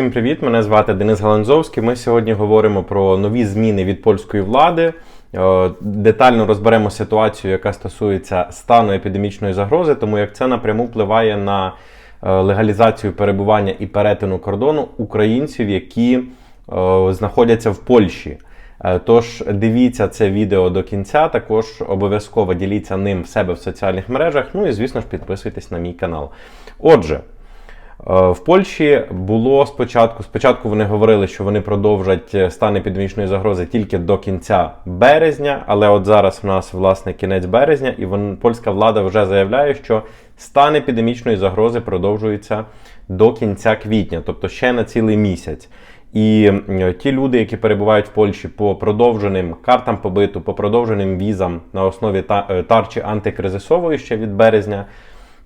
Всім привіт! Мене звати Денис Галанзовський. Ми сьогодні говоримо про нові зміни від польської влади. Е, Детально розберемо ситуацію, яка стосується стану епідемічної загрози, тому як це напряму впливає на е, легалізацію перебування і перетину кордону українців, які е, знаходяться в Польщі. Тож дивіться це відео до кінця. Також обов'язково діліться ним в себе в соціальних мережах. Ну і звісно ж підписуйтесь на мій канал. Отже. Е, В Польщі було спочатку. Спочатку вони говорили, що вони продовжать е, стан епідемічної загрози тільки до кінця березня, але от зараз в нас власне кінець березня, і вон, польська влада вже заявляє, що стан епідемічної загрози продовжується до кінця квітня, тобто ще на цілий місяць. І ті люди, які перебувають в Польщі по продовженим картам побиту, по продовженим візам на основі е, тарчі антикризисової ще від березня.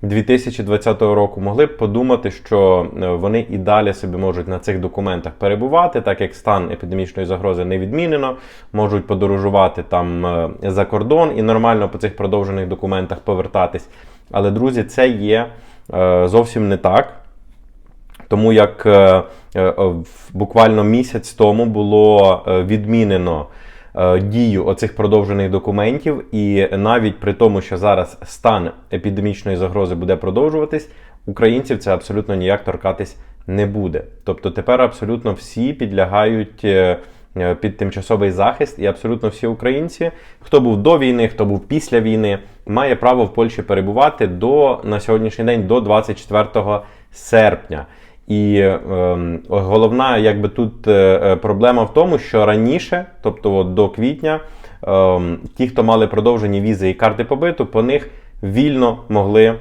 2020 року могли б подумати, що е, вони і далі собі можуть на цих документах перебувати, так як стан епідемічної загрози не відмінено, можуть подорожувати там е, за кордон і нормально по цих продовжених документах повертатись. Але, друзі, це є е, зовсім не так. Тому як буквально місяць тому було відмінено дію оцих продовжених документів, і навіть при тому, що зараз стан епідемічної загрози буде продовжуватись, українців це абсолютно ніяк торкатись не буде. Тобто тепер абсолютно всі підлягають. е, е, Під тимчасовий захист, і абсолютно всі українці, хто був до війни, хто був після війни, має право в Польщі перебувати до на сьогоднішній день до 24 серпня. І ем, головна, якби тут е, е, проблема в тому, що раніше, тобто от до квітня, ем, ті, хто мали продовжені візи і карти побиту, по них вільно могли.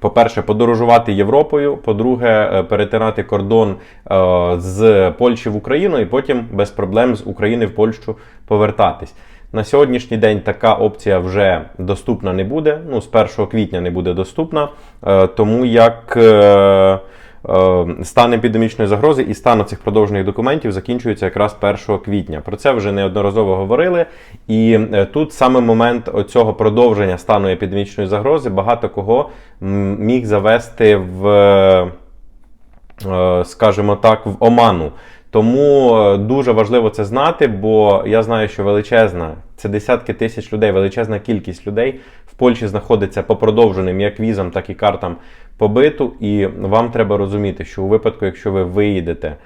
По-перше, подорожувати Європою, по-друге, е, перетинати кордон е, з Польщі в Україну і потім без проблем з України в Польщу повертатись. На сьогоднішній день така опція вже доступна не буде. Ну, з 1 квітня не буде доступна, е, тому як е, е, стан епідемічної загрози і стан цих продовжених документів закінчується якраз 1 квітня. Про це вже неодноразово говорили. І е, тут саме момент оцього продовження стану епідемічної загрози багато кого міг завести в, е, скажімо так, в оману. Тому е, дуже важливо це знати, бо я знаю, що величезна, це десятки тисяч людей, величезна кількість людей в Польщі знаходиться по продовженим як візам, так і картам побиту. І вам треба розуміти, що у випадку, якщо ви виїдете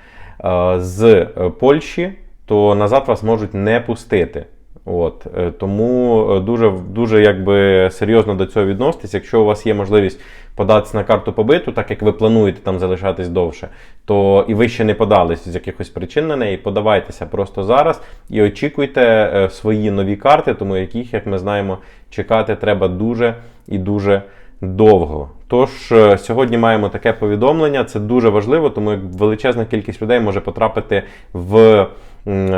е, з Польщі, то назад вас можуть не пустити. От е, тому е, дуже дуже якби серйозно до цього відноситись. Якщо у вас є можливість податися на карту побиту, так як ви плануєте там залишатись довше, то і ви ще не подались з якихось причин на неї, подавайтеся просто зараз і очікуйте е, свої нові карти, тому яких, як ми знаємо, чекати треба дуже і дуже довго. Тож е, сьогодні маємо таке повідомлення. Це дуже важливо, тому як величезна кількість людей може потрапити в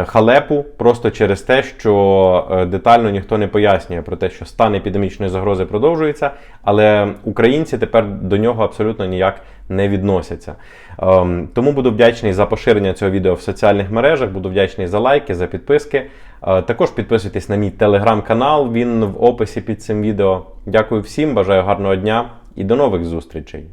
халепу просто через те, що е, детально ніхто не пояснює про те, що стан епідемічної загрози продовжується, але українці тепер до нього абсолютно ніяк не відносяться. Ем, Тому буду вдячний за поширення цього відео в соціальних мережах, буду вдячний за лайки, за підписки. Е, Також підписуйтесь на мій телеграм-канал, він в описі під цим відео. Дякую всім, бажаю гарного дня і до нових зустрічей!